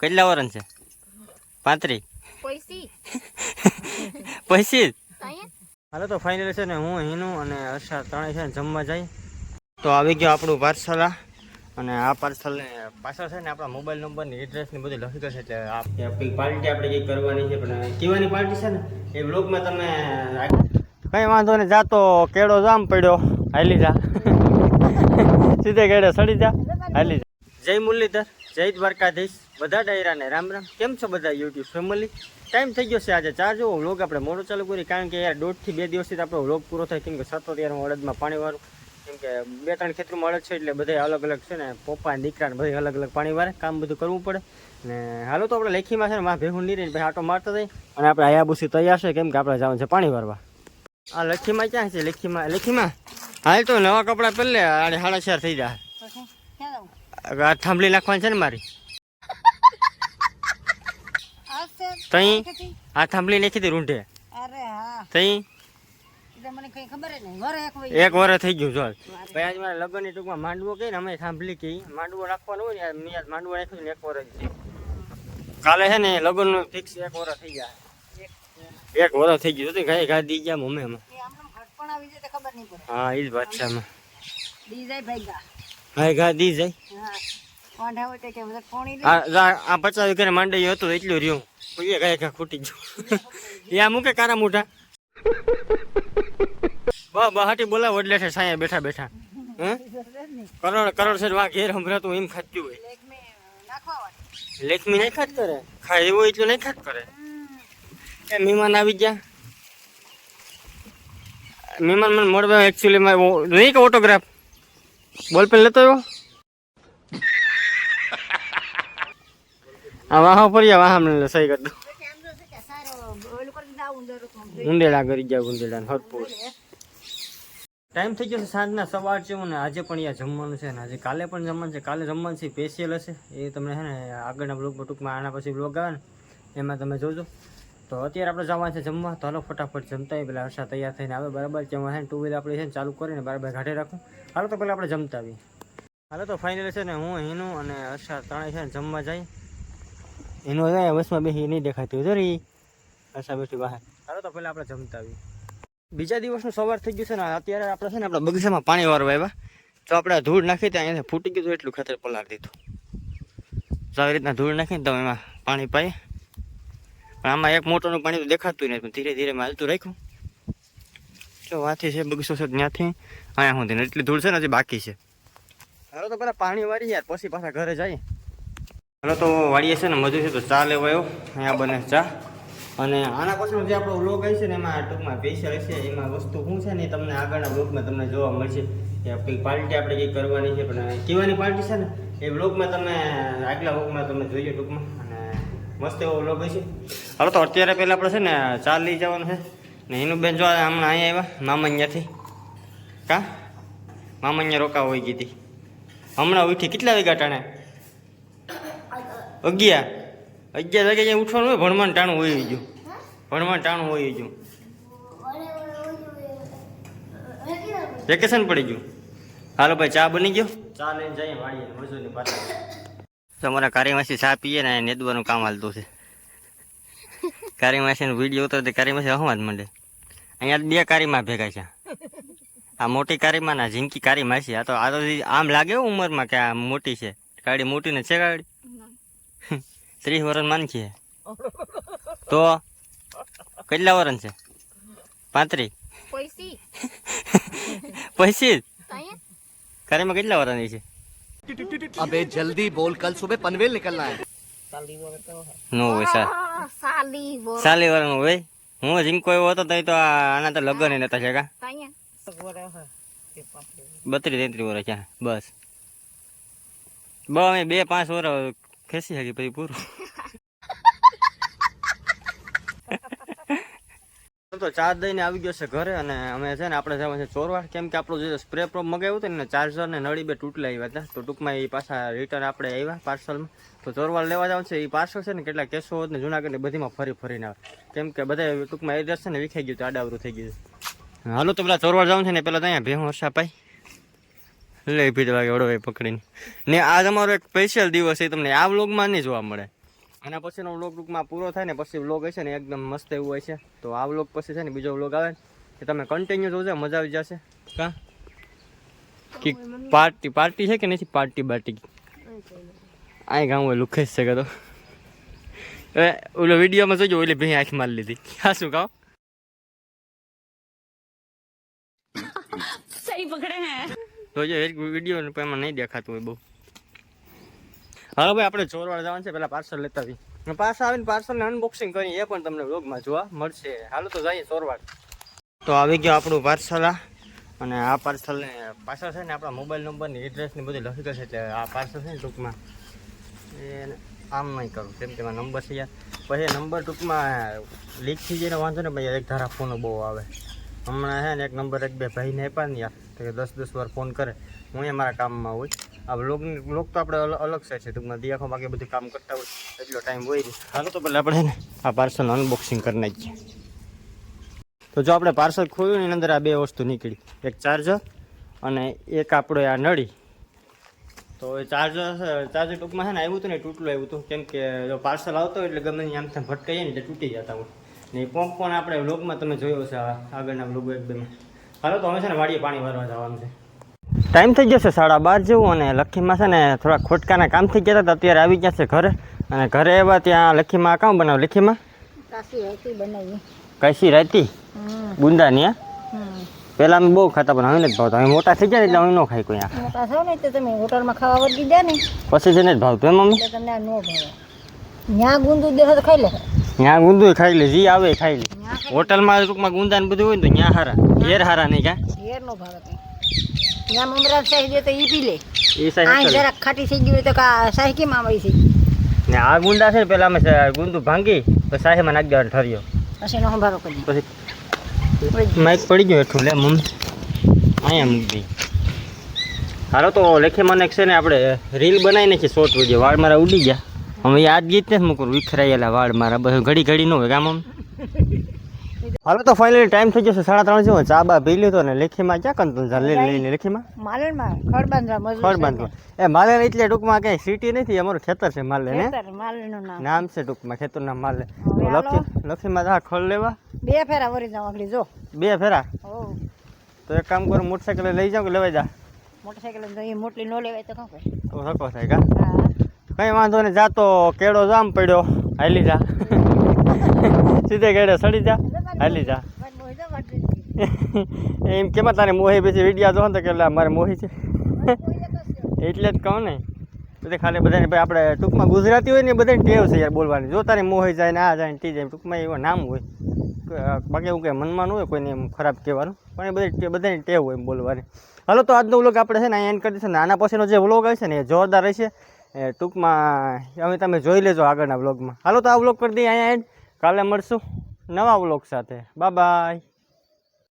કેટલા વરણ છે? પાંત્રી પૈસી હાલો તો ફાઇનલ છે ને હું હિનું અને હર્ષા ત્રણેય છે ને જમવા જાય. તો આવી ગયો આપણું પાર્સલ અને આ પાર્સલ પાછળ છે ને આપણા મોબાઈલ નંબરની એડ્રેસ ને બધું લખી છે એટલે આપણી પાર્ટી આપણે કઈ કરવાની છે પણ કીવાની પાર્ટી છે ને એ બ્લોગમાં તમે કઈ વાંધો નહીં જાતો કેળો જામ પડ્યો. હાલી જા. સીધે કેળે સડી જા. હાલી જા. જય મુરલીધર. જય દ્વારકાધીશ. બધા ડાયરાને રામ રામ. કેમ છો બધા યુટ્યુબ ફેમિલી ટાઈમ થઈ ગયો છે આજે ચાર જો વ્લોગ આપણે મોડો ચાલુ કરી કારણ કે યાર દોઢથી બે દિવસથી આપણો વ્લોગ પૂરો થાય, કેમ કે સતત યાર હું અડદમાં પાણી વાળું કેમ કે બે ત્રણ ખેતરમાં અડદ છે એટલે બધા અલગ અલગ છે ને, પપ્પા દીકરા ને બધા અલગ અલગ પાણી વાળે કામ બધું કરવું પડે. ને હાલો તો આપણે લેખીમાં છે ને માં ભેહું નીરે પછી આટો મારતા થઈ અને આપણે આયાબુસી તૈયાર છે, કેમ કે આપણે જવાનું છે પાણી વાળવા આ લખીમાં ક્યાં છે? લખીમાં લખીમાં? હાલ તો નવા કપડાં પહેલે આડે સાડા ચાર થઈ જાય થાંભલી નાખવાની છે ને મારી? તઈ આ થાંભલી નાખી દે રૂંઢે. અરે હા. તઈ? કઈ એક વર્ષ થઈ ગયું જો ભાઈ આજ મારા લગ્નની ટૂંકમાં માંડવો કહીને અમે થાંભલી કહી માંડવો રાખવાનો હોય ને મેં માંડવો રાખ્યો ને એક વર્ષ કાલે છે ને લગ્નનું ફિક્સ એક વર્ષ થઈ ગયા. એક વર્ષ થઈ ગયું. હતું ગાય ગાદી ગયા મમ્મી પડે. હા એ જ વાત છે આમાં. જાય ભાગ્યા ગાદી જાય હા. હોય આ પચાસ વીઘા માંડવી હતું એટલું રહ્યું. કોઈ ગાય ઘા ખૂટી ગયું. એ આ મૂકે કારા મોઢા. બા બહાટી બોલાવો એટલે છે સાયા બેઠા બેઠા. હે? કરોડ કરોડ છે વા ઘેર સંભળાતું એમ ખાતું હોય. લેખમી નહીં ખાત કરે. ખાય એવું એટલું નહીં ખાત કરે. એ મહેમાન આવી ગયા. મહેમાન મને મળવા એકચ્યુઅલીમાં નહીં કે ઓટોગ્રાફ બોલ પેન લેતો આવ્યો? આ વાહ ફરી વાહ મને સહી કરી દો. પછી આમ જો છે કે સારો ઓલું કરી દીધા ઉંદર હતું ઉંદેડા કરી ગયા ઉંદેડા હરપુર. ટાઈમ થઈ ગયો છે સાંજના સવાર છે અને આજે પણ અહીંયા જમવાનું છે ને આજે કાલે પણ જમવાનું છે. કાલે જમવાનું છે સ્પેશિયલ હશે. એ તમને છે ને આગળના બ્લોગમાં ટૂંકમાં આના પછી બ્લોગ આવે ને, એમાં તમે જોજો. તો અત્યારે આપણે જવાનું છે જમવા. તો હાલો ફટાફટ જમતા પેલા હર્ષા તૈયાર થઈને આવે. બરાબર જમવા છે ટુ વ્હીલર આપણે છે ચાલુ કરીને બરાબર ઘાટે રાખું. હાલો તો પહેલાં આપણે જમતા આવી હાલો તો ફાઇનલ છે ને હું, હિનું અને હર્ષા ત્રણેય છે ને જમવા જાય. એનો જાય બસમાં બેસી નહીં દેખાતી. જરી હર્ષા બેઠી બહાર. હાલો તો પહેલાં આપણે જમતા આવીએ. બીજા દિવસનું સવાર થઈ ગયું છે ને, અત્યારે આપણે છે ને આપણા બગીચામાં પાણી વાળવા આવ્યા. તો આપણે ધૂળ નાખી ત્યાં અહીંયાથી ફૂટી ગયું એટલું ખાતર પલાળી દીધું. આવી રીતના ધૂળ નાખીને તો એમાં પાણી પાઈએ પણ આમાં એક મોટરનું પાણી તો દેખાતું પણ ધીરે ધીરે માલતું રાખ્યું. જો વાથી છે, બગીચો છે, ત્યાંથી અહીંયા સુધી. એટલી ધૂળ છે ને હજી બાકી છે. હાલો તો પેલા પાણી વાળી યાર, પછી પાછા ઘરે જઈએ. હાલો તો વાળીએ છે ને, મજૂર છે તો ચા લેવા આવ્યો. અહીંયા બને ચા. અને આના પાછળ જે આપણો વ્લોગ છે ને, એમાં ટૂંકમાં સ્પેશિયલ હશે. એમાં વસ્તુ શું છે ને તમને આગળના વ્લોગમાં તમને જોવા મળશે. કે કંઈક પાર્ટી આપણે કંઈક કરવાની છે, પણ કહેવાની પાર્ટી છે ને, એ વ્લોગમાં તમે આગલા વ્લોગમાં તમે જોઈએ ટૂંકમાં. અને મસ્ત એવો વ્લોગ હશે. હાલો તો અત્યારે પહેલાં આપણે છે ને ચા લઈ જવાનું છે. ને એનું બેન જો હમણાં અહીંયા આવ્યા મામા અહીંયાથી. કા? મામા અહીંયા રોકાવા હોય ગઈ હતી. હમણાં ઉઠી કેટલા વાગ્યા ટાણે? અગિયાર. અગિયાર વાગે અહીંયા ઉઠવાનું હોય ભણવાનું ટાણું હોય ગયું. ભણવાનું ટાણું હોય ગયું. વેકેશન પડી ગયું. હાલો ભાઈ ચા બની ગયો? ચા લઈને જઈએ વાળીએ મજૂરની પાછળ. તમારા કાર્યમાંથી ચા પીએ ને નેદવાનું કામ હાલતું છે. કારી માસીનો વીડિયો ઉતરતો કારી માસી હવા જ મળે અહીંયા બે કારીમાં ભેગા છે. આ મોટી કારીમાં ના જિંકી કારી માસી આ તો આ તો આમ લાગે ઉંમરમાં કે આ મોટી છે. કાળી મોટી ને છે ગાડી? ત્રીસ વર્ષ માનખી છે. તો કેટલા વર્ષ છે? પાંત્રી પૈસી. કારીમાં કેટલા વર્ષની છે? અબે જલ્દી બોલ કલ સુબહ પનવેલ નીકળના નો હોય આ સાલી વર નો હોય? હું ઝીંકો એવો હતો તો આના તો લગ્ન એ નતા છે કા અહીંયા. બત્રીસ તેત્રીસ વર્ષ ક્યાં બસ. બ બે પાંચ વર ખેસી હકી પછી પૂરું. તો ચાર્જ દઈને આવી ગયો છે ઘરે અને અમે છે ને આપણે જવાનું છે ચોરવાડ. કેમ કે આપણું જે સ્પ્રે પ્રોપ મગાવ્યું હતું ને ચાર્જર ને નળી બે તૂટલા આવ્યા હતા. તો ટૂંકમાં એ પાછા રિટર્ન આપણે આવ્યા પાર્સલમાં. તો ચોરવાડ લેવા જવાનું છે એ પાર્સલ છે ને કેટલા કેસો ને જુનાગઢ ને બધીમાં ફરી ફરીને આવે. કેમ કે બધા ટૂંકમાં એડ્રેસ છે ને વિખાઈ ગયું હતું આડાવરું થઈ ગયું. હાલો તો પેલા ચોરવાડ જવાનું છે ને પેલા તો અહીંયા ભેહું હર્ષા પાઈ લઈ ભીડ વાગે ઓળો પકડીને. ને આજ અમારો એક સ્પેશિયલ દિવસ છે તમને આ વ્લોગમાં નહીં જોવા મળે. આના પછીનો વ્લોગ ટૂંકમાં પૂરો થાય ને પછી વ્લોગ હશે ને એકદમ મસ્ત એવું હોય છે. તો આ વ્લોગ પછી છે ને બીજો વ્લોગ આવે ને તમે કન્ટિન્યુ જોજો મજા આવી જશે. કા? કે પાર્ટી પાર્ટી છે કે નથી પાર્ટી બાર્ટી આ ગામ હોય લુખેશ છે કે તો. એ ઓલો વિડીયોમાં જોજો ઓલી ભાઈ આંખ મારી લીધી. હા શું કહો? સહી પકડે હે. જોજો એક વીડિયો એમાં નહીં દેખાતું હોય બહુ. હા ભાઈ આપણે ચોરવાડ જવાનું છે પેલા પાર્સલ લેતા આવી પાછા આવીને પાર્સલને અનબોક્સિંગ કરી એ પણ તમને વ્લોગમાં જોવા મળશે. હાલો તો જઈએ ચોરવાડ તો આવી ગયો આપણું પાર્સલ અને આ પાર્સલને પાછળ છે ને આપણા મોબાઈલ નંબરની એડ્રેસની બધી લખી છે એટલે આ પાર્સલ છે ને ટૂંકમાં. એ આમ નહીં કરું, કેમ કે નંબર છે યાર. પછી નંબર ટૂંકમાં લીક થઈ જઈને વાંધો ને ભાઈ એક ધારા ફોનો બહુ આવે. હમણાં છે ને એક નંબર એક બે ભાઈને આપ્યા ને યાર, તો દસ દસ વાર ફોન કરે. હું એ મારા કામમાં હોય આ બ્લોગની બ્લોગ તો આપણે અલગ અલગ છે. ટૂંકમાં દિયાખો બાકી બધું કામ કરતા હોય. એટલો ટાઈમ હોય હાલો તો પહેલાં આપણે આ પાર્સલ અનબોક્સિંગ કરી નાખીએ. તો જો આપણે પાર્સલ ખોલ્યું એની અંદર આ બે વસ્તુ નીકળી. એક ચાર્જર અને એક આપણો આ નળી. તો એ ચાર્જર ચાર્જર ટૂંકમાં છે ને આવ્યું હતું ને, તૂટલું આવ્યું હતું. કેમ કે જો પાર્સલ આવતો એટલે ગમે ત્યાં આમ તેમ ભટકાઈએ ને એટલે તૂટી જતા હોય. ને પંપ પણ આપણે વ્લોગમાં તમે જોયો છે આગળના વ્લોગ એકદમ હાલો તો હવે છે ને વાડીએ પાણી ભરવા જવાનું છે. ટાઈમ થઈ જશે સાડા બાર જેવું અને લખીમાં છે ને થોડા ખોટકાના કામ થઈ ગયા હતા અત્યારે આવી ગયા છે ઘરે. અને ઘરે એવા ત્યાં લખીમાં કામ બનાવ લખીમાં? કાશી રહેતી હમ. પહેલાં અમે બહુ ખાતા પણ હવે નથી ભાવતા. હવે મોટા થઈ ગયા એટલે હવે ન ખાઈ કોઈ મોટા છો ને તો તમે હોટલમાં ખાવા વળગી ગયા ને. પછી છે ને ભાવતું એમ મમ્મી તમને આ ન ભાવે. ત્યાં ગુંદુ દેહ તો ખાઈ લે. ત્યાં ગુંદુ ખાઈ લે જી આવે ખાઈ લે. હોટલમાં ટૂંકમાં ગુંદા ને બધું હોય ને તો ત્યાં હારા. ઘેર હારા નહીં ક્યાં ઘેર નો ભાવે કઈ ત્યાં મમરા શાહી દે તો ઈ પી લે. એ આ સાહેબ જરાક ખાટી થઈ ગઈ તો કા સહી કેમ આવી છે ને આ ગુંદા છે ને પેલા અમે ગુંદુ ભાંગી તો સાહેબમાં નાખ દેવાનું ઠર્યો. પછી નો સંભારો કરી પછી માઈક પડી ગયો એટલું લે મમ. અહીંયા મૂકી દઈ હાલો તો લેખે મને છે ને આપણે રીલ બનાવી નાખી શોર્ટ વીડિયો વાળ મારા ઉડી ગયા. હવે યાદ ગીત ને મૂકું વિખરાયેલા વાળ મારા બસ ઘડી ઘડી ન હોય કામ હાલો તો ફાઇનલી ટાઈમ થઈ જશે સાડા ત્રણ જેવો. ચા બા પી લીધો ને લેખીમાં ક્યાં કંતું લઈ લઈને લેખીમાં? માલણમાં ખડ બાંધવા ફળ બાંધવા એ માલે એટલે ટૂંકમાં કઈ સિટી નથી અમારું ખેતર છે માલે ને નામ. નામ છે ટૂંકમાં ખેતરના માલે તો હવે લખી લખીમાં જા ખડ લેવા. બે ફેરા વરી જાવ આગળ જો. બે ફેરા? તો એક કામ કરો મોટરસાઇકલ લઈ જાવ કે લેવાઈ જા? મોટરસાઇકલ તો એ મોટલી નો લેવાય તો કાં તો શકો થાય કા? કઈ વાંધો નહીં જાતો કેળો જામ પડ્યો હાલી જા. સીધે કેડે સડી જા. હાલી જા એમ કેમાં તારે મોહી પછી વિડીયા જો તો કે મારે મોહી છે? એટલે જ કહું ને. બધે ખાલી બધાને ભાઈ આપણે ટૂંકમાં ગુજરાતી હોય ને બધાને ટેવ છે યાર બોલવાની. જો તારે મોહી જાય ને આ જાય ને ટી જાય ટૂંકમાં એવું નામ હોય. બાકી એવું કંઈ મનમાં ન હોય કોઈને એમ ખરાબ કહેવાનું. પણ એ બધી બધાની ટેવ હોય એમ બોલવાની. હાલો તો આજનો વ્લોગ આપણે છે ને અહીંયા એન્ડ કરી દઈશું. નાના પછીનો જે વ્લોગ હશે ને એ જોરદાર રહેશે એ ટૂંકમાં હવે તમે જોઈ લેજો આગળના વ્લોગમાં. હાલો તો આ વ્લોગ કરી દઈએ અહીંયા એન્ડ કાલે મળશું. નવા વ્લોગ સાથે. Bye bye.